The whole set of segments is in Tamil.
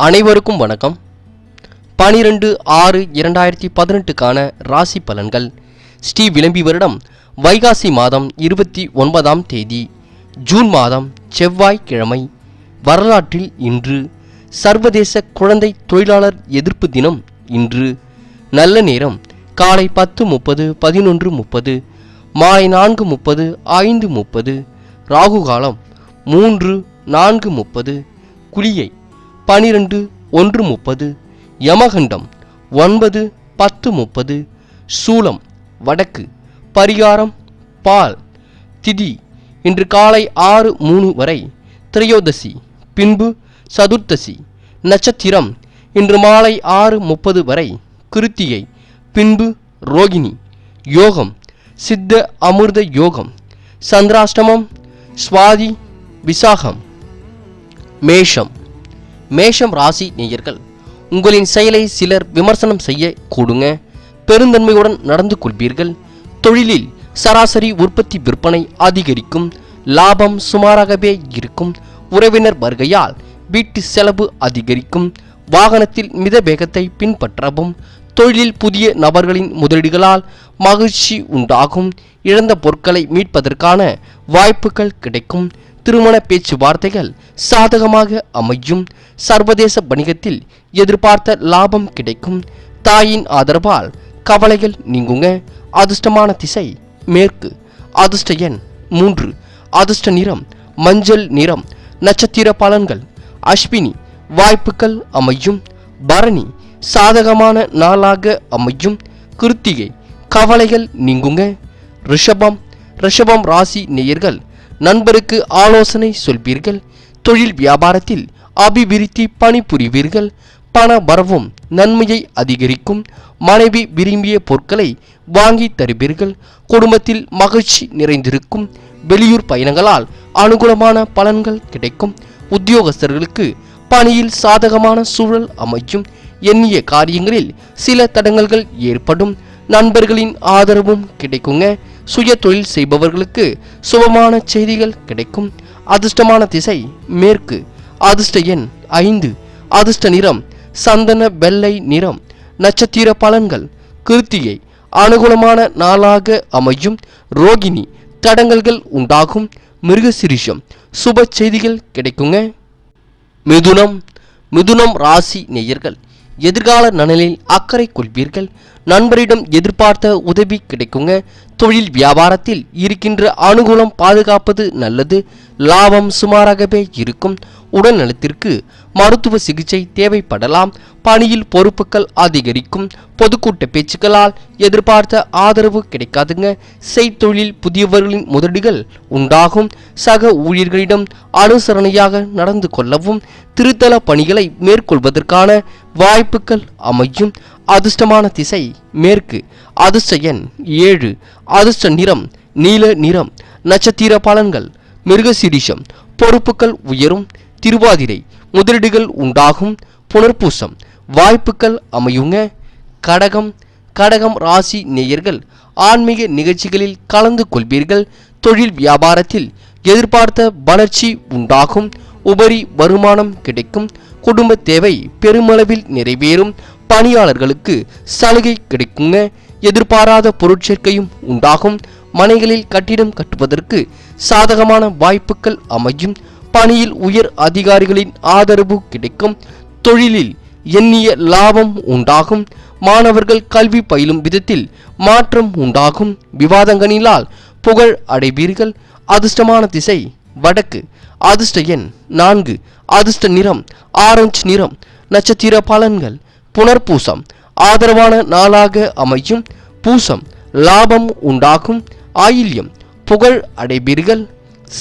அனைவருக்கும் வணக்கம். பனிரெண்டு ஆறு இரண்டாயிரத்தி பதினெட்டுக்கான ராசி பலன்கள். ஸ்ரீ விளம்பி வருடம் வைகாசி மாதம் இருபத்தி ஒன்பதாம் தேதி. ஜூன் மாதம் செவ்வாய்க்கிழமை. வரலாற்றில் இன்று. சர்வதேச குழந்தை தொழிலாளர் எதிர்ப்பு தினம் இன்று. நல்ல நேரம். காலை பத்து முப்பது பதினொன்று முப்பது மாலை நான்கு முப்பது ஐந்து முப்பது ராகு காலம் மூன்று நான்கு முப்பது குளியை பனிரெண்டு ஒன்று முப்பது யமகண்டம் ஒன்பது பத்து முப்பது சூலம் வடக்கு பரிகாரம் பால் திதி இன்று காலை ஆறு மூணு வரை திரையோதசி பின்பு சதுர்த்தசி நட்சத்திரம் இன்று மாலை ஆறு முப்பது வரை கிருத்திகை பின்பு ரோகிணி யோகம் சித்த அமிர்த யோகம் சந்திராஷ்டமம் சுவாதி விசாகம் மேஷம். மேஷம் ராசி நேயர்கள் உங்களின் செயலை சிலர் விமர்சனம் செய்ய கூடுங்க. பெருந்தன்மையுடன் நடந்து கொள்வீர்கள். தொழிலில் சராசரி உற்பத்தி விற்பனை அதிகரிக்கும். லாபம் சுமாராகவே இருக்கும். உறவினர் வருகையால் வீட்டு செலவு அதிகரிக்கும். வாகனத்தில் மித வேகத்தை பின்பற்றவும். தொழிலில் புதிய நபர்களின் முதலீடுகளால் மகிழ்ச்சி உண்டாகும். இழந்த பொருட்களை மீட்பதற்கான வாய்ப்புகள் கிடைக்கும். திருமண பேச்சுவார்த்தைகள் சாதகமாக அமையும். சர்வதேச வணிகத்தில் எதிர்பார்த்த லாபம் கிடைக்கும். தாயின் ஆதரவால் கவலைகள் நீங்குங்க. அதிர்ஷ்டமான திசை மேற்கு. அதிர்ஷ்ட எண் மூன்று. அதிர்ஷ்ட நிறம் மஞ்சள் நிறம். நட்சத்திர பலன்கள். அஸ்வினி வாய்ப்புகள் அமையும். பரணி சாதகமான நாளாக அமையும். கிருத்திகை கவலைகள் நீங்குங்க. ரிஷபம். ரிஷபம் ராசி நேயர்கள் நண்பருக்கு ஆலோசனை சொல்வீர்கள். தொழில் வியாபாரத்தில் அபிவிருத்தி பணிபுரிவீர்கள். பண வரவும் நன்மையை அதிகரிக்கும். மனைவி விரும்பிய பொருட்களை வாங்கி தருவீர்கள். குடும்பத்தில் மகிழ்ச்சி நிறைந்திருக்கும். வெளியூர் பயணங்களால் அனுகூலமான பலன்கள் கிடைக்கும். உத்தியோகஸ்தர்களுக்கு பணியில் சாதகமான சூழல் அமையும். எண்ணிய காரியங்களில் சில தடங்கல்கள் ஏற்படும். நண்பர்களின் ஆதரவும் கிடைக்குங்க. சுய தொழில் செய்பவர்களுக்கு சுபமான செய்திகள் கிடைக்கும். அதிர்ஷ்டமான திசை மேற்கு. அதிர்ஷ்ட எண் ஐந்து. அதிர்ஷ்ட நிறம் சந்தன வெள்ளை நிறம். நட்சத்திர பலன்கள் கிருத்தியை அனுகூலமான நாளாக அமையும். ரோகிணி தடங்கல்கள் உண்டாகும். மிருகசிரிஷம் சுப செய்திகள் கிடைக்குங்க. மிதுனம் மிதுனம் ராசி நேயர்கள் எதிர்கால நலனில் அக்கறை கொள்வீர்கள். நண்பரிடம் எதிர்பார்த்த உதவி கிடைக்குங்க. தொழில் வியாபாரத்தில் இருக்கின்ற அனுகூலம் பாதுகாப்பது நல்லது. லாபம் சுமாராகவே இருக்கும். உடல்நலத்திற்கு மருத்துவ சிகிச்சை தேவைப்படலாம். பணியில் பொறுப்புகள் அதிகரிக்கும். பொதுக்கூட்ட பேச்சுக்களால் எதிர்பார்த்த ஆதரவு கிடைக்காதுங்க. செய்தொழில் புதியவர்களின் முதலீடுகள் உண்டாகும். சக ஊழியர்களிடம் அனுசரணையாக நடந்து கொள்ளவும் திருத்தல பணிகளை மேற்கொள்வதற்கான வாய்ப்புகள் அமையும். அதிர்ஷ்டமான திசை மேற்கு. அதிர்ஷ்ட எண் ஏழு. அதிர்ஷ்ட நிறம் நீல நிறம். நட்சத்திர பலன்கள் மிருகசீரிஷம். பொறுப்புகள் உயரும். திருவாதிரை முதலீடுகள் உண்டாகும். புனர்பூசம். வாய்ப்புகள் அமையுங்க. கடகம். கடகம் ராசி நேயர்கள் ஆன்மீக நிகழ்ச்சிகளில் கலந்து கொள்வீர்கள். தொழில் வியாபாரத்தில் எதிர்பார்த்த வளர்ச்சி உண்டாகும். உபரி வருமானம் கிடைக்கும். குடும்ப தேவை பெருமளவில் நிறைவேறும். பணியாளர்களுக்கு சலுகை கிடைக்குங்க. எதிர்பாராத பொருட்சேர்க்கையும் உண்டாகும். மனைகளில் கட்டிடம் கட்டுவதற்கு சாதகமான வாய்ப்புகள் அமையும். பணியில் உயர் அதிகாரிகளின் ஆதரவு கிடைக்கும். தொழிலில் எண்ணிய லாபம் உண்டாகும். மாணவர்கள் கல்வி பயிலும் விதத்தில் மாற்றம் உண்டாகும். விவாதங்களினால் புகழ் அடைவீர்கள். அதிர்ஷ்டமான திசை வடக்கு. அதிர்ஷ்ட எண் நான்கு. அதிர்ஷ்ட நிறம் ஆரஞ்சு நிறம். நட்சத்திர பலன்கள். புனர்பூசம். ஆதரவான நாளாக அமையும் பூசம். லாபம் உண்டாகும் ஆயில்யம். புகழ் அடைபீர்கள்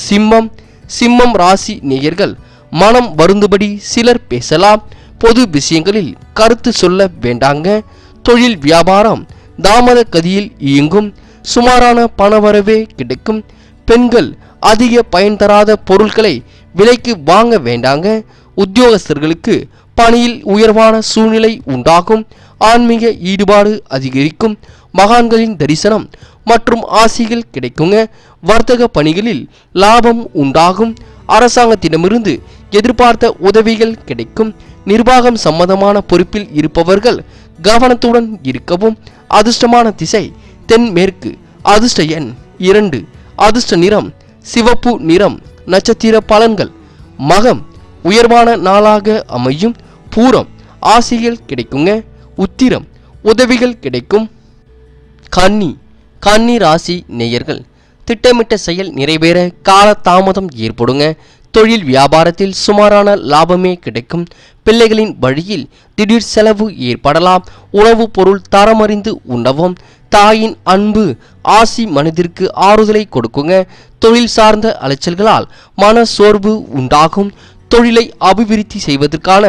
சிம்மம். சிம்மம் ராசி நேயர்கள் மனம் வருந்துபடி சிலர் பேசலாம். பொது விஷயங்களில் கருத்து சொல்ல வேண்டாங்க. தொழில் வியாபாரம் தாமத கதியில் இயங்கும். சுமாரான பணவரவே கிடைக்கும். பெண்கள் அதிக பயன் தராத பொருட்களை விலைக்கு வாங்க வேண்டாங்க. உத்தியோகஸ்தர்களுக்கு பணியில் உயர்வான சூழ்நிலை உண்டாகும். ஆன்மீக ஈடுபாடு அதிகரிக்கும். மகான்களின் தரிசனம் மற்றும் ஆசிகள் கிடைக்குங்க. வர்த்தக பணிகளில் லாபம் உண்டாகும். அரசாங்கத்திடமிருந்து எதிர்பார்த்த உதவிகள் கிடைக்கும். நிர்வாகம் சம்பந்தமான பொறுப்பில் இருப்பவர்கள் கவனத்துடன் இருக்கவும். அதிர்ஷ்டமான திசை தென்மேற்கு. அதிர்ஷ்ட எண் இரண்டு. அதிர்ஷ்ட நிறம் சிவப்பு நிறம். நட்சத்திர பலன்கள். மகம் உயர்வான நாளாக அமையும். பூரம் ஆசைகள் கிடைக்குங்க. உத்திரம் உதவிகள் கிடைக்கும். கன்னி கன்னி ராசி நேயர்கள் திட்டமிட்ட செயல் நிறைவேற கால தாமதம் ஏற்படுங்க. தொழில் வியாபாரத்தில் சுமாரான லாபமே கிடைக்கும். பிள்ளைகளின் வழியில் திடீர் செலவு ஏற்படலாம். உணவுப் பொருள் தரமறிந்து உண்ணவும். தாயின் அன்பு ஆசி மனதிற்கு ஆறுதலை கொடுக்குங்க. தொழில் சார்ந்த அலைச்சல்களால் மன சோர்வு உண்டாகும். தொழிலை அபிவிருத்தி செய்வதற்கான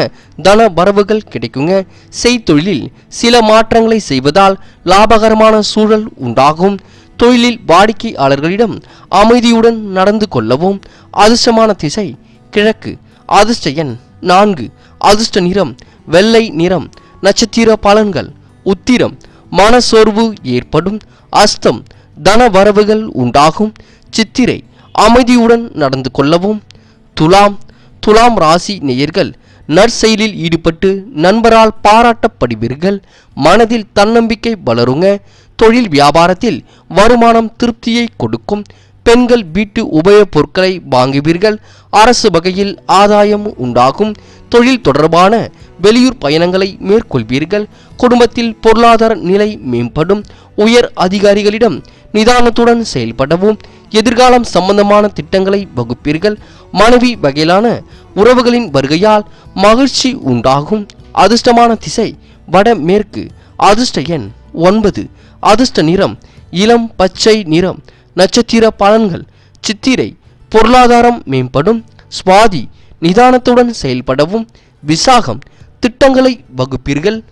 தன வரவுகள் கிடைக்குங்க. செய்தொழிலில் சில மாற்றங்களை செய்வதால் லாபகரமான சூழல் உண்டாகும். தொழிலில் வாடிக்கையாளர்களிடம் அமைதியுடன் நடந்து கொள்ளவும் அதிர்ஷ்டமான திசை கிழக்கு அதிர்ஷ்ட எண் நான்கு அதிர்ஷ்ட நிறம் வெள்ளை நிறம் நட்சத்திர பலன்கள் உத்திரம் மனசோர்வு ஏற்படும் அஸ்தம் தன வரவுகள் உண்டாகும் சித்திரை அமைதியுடன் நடந்து கொள்ளவும் துலாம் துலாம் ராசி நேயர்கள் நற்செயலில் ஈடுபட்டு நண்பரால் பாராட்டப்படுவீர்கள். மனதில் தன்னம்பிக்கை வளருங்க. தொழில் வியாபாரத்தில் வருமானம் திருப்தியை கொடுக்கும். பெண்கள் வீட்டு உபயோகப் பொருட்களை வாங்குவீர்கள். அரசு வகையில் ஆதாயம் உண்டாகும். தொழில் தொடர்பான வெளியூர் பயணங்களை மேற்கொள்வீர்கள். குடும்பத்தில் பொருளாதார நிலை மேம்படும். உயர் அதிகாரிகளிடம் நிதானத்துடன் செயல்படவும். எதிர்காலம் சம்பந்தமான திட்டங்களை வகுப்பீர்கள். மனைவி வகையிலான உறவுகளின் வருகையால் மகிழ்ச்சி உண்டாகும். அதிர்ஷ்டமான திசை வடமேற்கு. அதிர்ஷ்ட எண் ஒன்பது. அதிர்ஷ்ட நிறம் இளம் பச்சை நிறம். நட்சத்திர பலன்கள் சித்திரை. பொருளாதாரம் மேம்படும். சுவாதி நிதானத்துடன் செயல்படவும். விசாகம் திட்டங்களை வகுப்பீர்கள்.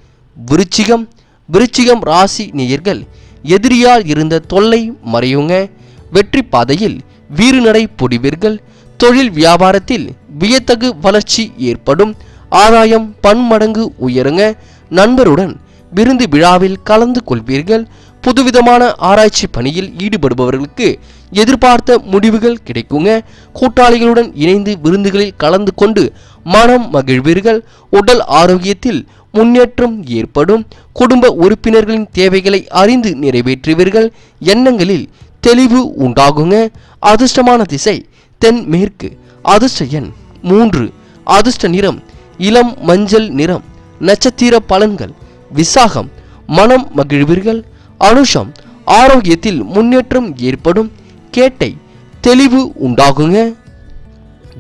விருச்சிகம். விருச்சிகம் ராசி நேயர்கள் எதிரியால் இருந்த தொல்லை மறையுங்க. வெற்றி பாதையில் வீறுநடை பொடிவீர்கள். தொழில் வியாபாரத்தில் வியத்தகு வளர்ச்சி ஏற்படும். ஆதாயம் பன்மடங்கு உயருங்க. நண்பருடன் விருந்து விழாவில் கலந்து கொள்வீர்கள். புதுவிதமான ஆராய்ச்சி பணியில் ஈடுபடுபவர்களுக்கு எதிர்பார்த்த முடிவுகள் கிடைக்குங்க. கூட்டாளிகளுடன் இணைந்து விருந்துகளில் கலந்து கொண்டு மனம் மகிழ்வீர்கள். உடல் ஆரோக்கியத்தில் முன்னேற்றம் ஏற்படும். குடும்ப உறுப்பினர்களின் தேவைகளை அறிந்து நிறைவேற்றுவீர்கள். எண்ணங்களில் தெளிவு உண்டாகுங்க. அதிர்ஷ்டமான திசை தென்மேற்கு அதிர்ஷ்ட எண் மூன்று அதிர்ஷ்ட நிறம் இளம் மஞ்சள் நிறம் நட்சத்திர பலன்கள் விசாகம் மனம் மகிழ்வீர்கள் அனுஷம் ஆரோக்கியத்தில் முன்னேற்றம் ஏற்படும் கேட்டை தெளிவு உண்டாகுங்க.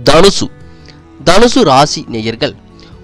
தனுசு தனுசு ராசி நேயர்கள்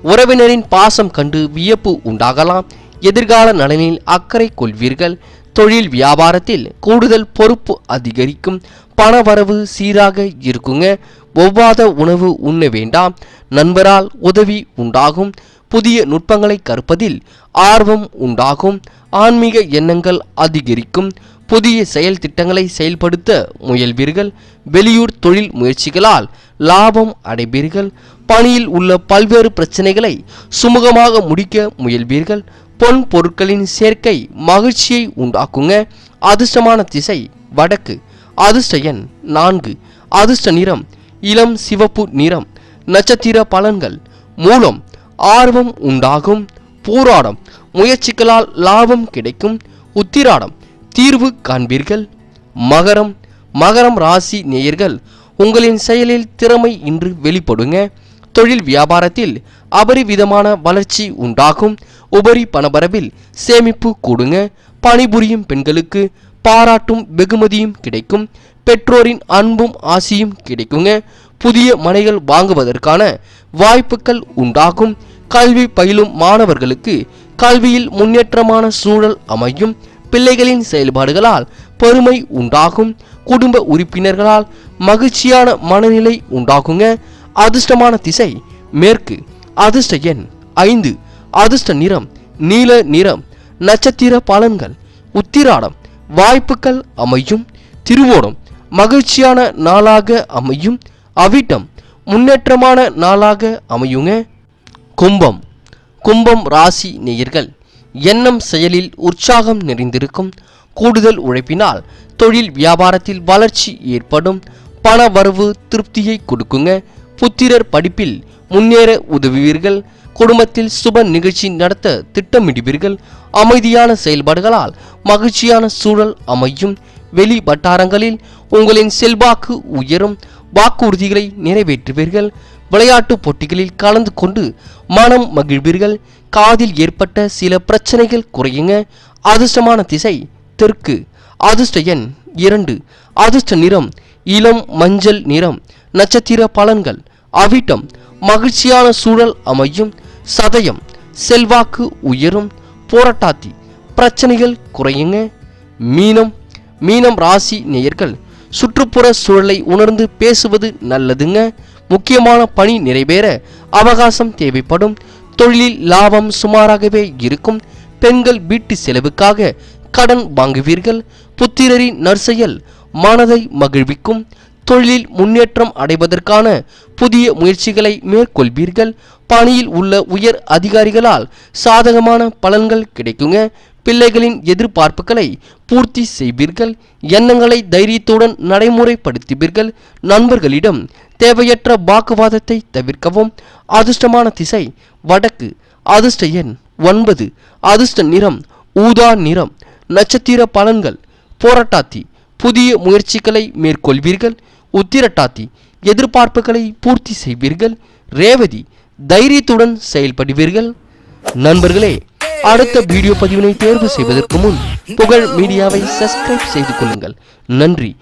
உறவினரின் பாசம் கண்டு வியப்பு உண்டாகலாம் எதிர்கால நலனில் அக்கறை கொள்வீர்கள் தொழில் வியாபாரத்தில் கூடுதல் பொறுப்பு அதிகரிக்கும் பணவரவு சீராக இருக்குங்க. ஒவ்வாத உணவு உண்ண வேண்டாம். நண்பரால் உதவி உண்டாகும். புதிய நுட்பங்களை கற்பதில் ஆர்வம் உண்டாகும். ஆன்மீக எண்ணங்கள் அதிகரிக்கும். புதிய செயல் திட்டங்களை செயல்படுத்த முயல்வீர்கள். வெளியூர் தொழில் முயற்சிகளால் லாபம் அடைவீர்கள். பணியில் உள்ள பல்வேறு பிரச்சனைகளை சுமூகமாக முடிக்க முயல்வீர்கள். பொன் பொருட்களின் சேர்க்கை மகிழ்ச்சியை உண்டாக்குங்க. அதிர்ஷ்டமான திசை வடக்கு. அதிர்ஷ்ட எண் நான்கு. அதிர்ஷ்ட நிறம் இளம் சிவப்பு நிறம் நட்சத்திர பலன்கள். மூலம் ஆர்வம் உண்டாகும் போராடம் முயற்சிகளால் லாபம் கிடைக்கும் உத்திராடம் தீர்வு காண்பீர்கள். மகரம் மகரம் ராசி நேயர்கள் உங்களின் செயலில் திறமை இன்று வெளிப்படுங்க. தொழில் வியாபாரத்தில் அபரிவிதமான வளர்ச்சி உண்டாகும். உபரி பணபரவில் சேமிப்பு கூடுங்க. பணிபுரியும் பெண்களுக்கு பாராட்டும் வெகுமதியும் கிடைக்கும் பெற்றோரின் அன்பும் ஆசியும் கிடைக்குங்க. புதிய மனைகள் வாங்குவதற்கான வாய்ப்புகள் உண்டாகும். கல்வி பயிலும் மாணவர்களுக்கு கல்வியில் முன்னேற்றமான சூழல் அமையும். பிள்ளைகளின் செயல்பாடுகளால் பெருமை உண்டாகும். குடும்ப உறுப்பினர்களால் மகிழ்ச்சியான மனநிலை உண்டாகுங்க. அதிர்ஷ்டமான திசை மேற்கு. அதிர்ஷ்ட எண் ஐந்து. அதிர்ஷ்ட நிறம் நீல நிறம். நட்சத்திர பலன்கள். உத்திராடம். வாய்ப்புகள் அமையும். திருவோணம். மகிழ்ச்சியான நாளாக அமையும். அவிட்டம். முன்னேற்றமான நாளாக அமையுங்க. கும்பம். கும்பம் ராசி நேயர்கள். எண்ணம் செயலில் உற்சாகம் நிறைந்திருக்கும். கூடுதல் உழைப்பினால் தொழில் வியாபாரத்தில் வளர்ச்சி ஏற்படும். பண வரவு திருப்தியை கொடுக்குங்க. புத்திரர் படிப்பில் முன்னேற உதவுவீர்கள். குடும்பத்தில் சுப நிகழ்ச்சி நடத்த திட்டமிடுவீர்கள். அமைதியான செயல்பாடுகளால் மகிழ்ச்சியான சூழல் அமையும். வெளி வட்டாரங்களில் உங்களின் செல்வாக்கு உயரும். வாக்குறுதிகளை நிறைவேற்றுவீர்கள். விளையாட்டு போட்டிகளில் கலந்து கொண்டு மனம் மகிழ்வீர்கள். காதில் ஏற்பட்ட சில பிரச்சனைகள் குறையுங்க. அதிர்ஷ்டமான திசை தெற்கு. அதிர்ஷ்ட எண் இரண்டு. அதிர்ஷ்ட நிறம் இளம் மஞ்சள் நிறம். நட்சத்திர பலன்கள். அவிட்டம் மகிழ்ச்சியான சூழல் அமையும். சதயம் செல்வாக்கு உயரும். போராட்டாத்தி பிரச்சனைகள் குறையுங்க. மீனம் மீனம் ராசி நேயர்கள் சுற்றுப்புற சூழலை உணர்ந்து பேசுவது நல்லதுங்க. முக்கியமான பணி நிறைவேற அவகாசம் தேவைப்படும். தொழிலில் லாபம் சுமாராகவே இருக்கும். பெண்கள் வீட்டு செலவுக்காக கடன் வாங்குவீர்கள். புத்திரரின் நற்செயல் மனதை மகிழ்விக்கும். தொழிலில் முன்னேற்றம் அடைவதற்கான புதிய முயற்சிகளை மேற்கொள்வீர்கள். பணியில் உள்ள உயர் அதிகாரிகளால் சாதகமான பலன்கள் கிடைக்குங்க. பிள்ளைகளின் எதிர்பார்ப்புகளை பூர்த்தி செய்வீர்கள். எண்ணங்களை தைரியத்துடன் நடைமுறைப்படுத்துவீர்கள். நண்பர்களிடம் தேவையற்ற வாக்குவாதத்தை தவிர்க்கவும். அதிர்ஷ்டமான திசை வடக்கு. அதிர்ஷ்ட எண் ஒன்பது. அதிர்ஷ்ட நிறம் ஊதா நிறம். நட்சத்திர பலன்கள். போராட்டாத்தி. புதிய முயற்சிகளை மேற்கொள்வீர்கள். உத்திரட்டாத்தி எதிர்பார்ப்புகளை பூர்த்தி செய்வீர்கள் ரேவதி தைரியத்துடன் செயல்படுவீர்கள். நண்பர்களே அடுத்த வீடியோ பதிவினை தேர்வு செய்வதற்கு முன் புகழ் மீடியாவை சப்ஸ்கிரைப் செய்து கொள்ளுங்கள். நன்றி.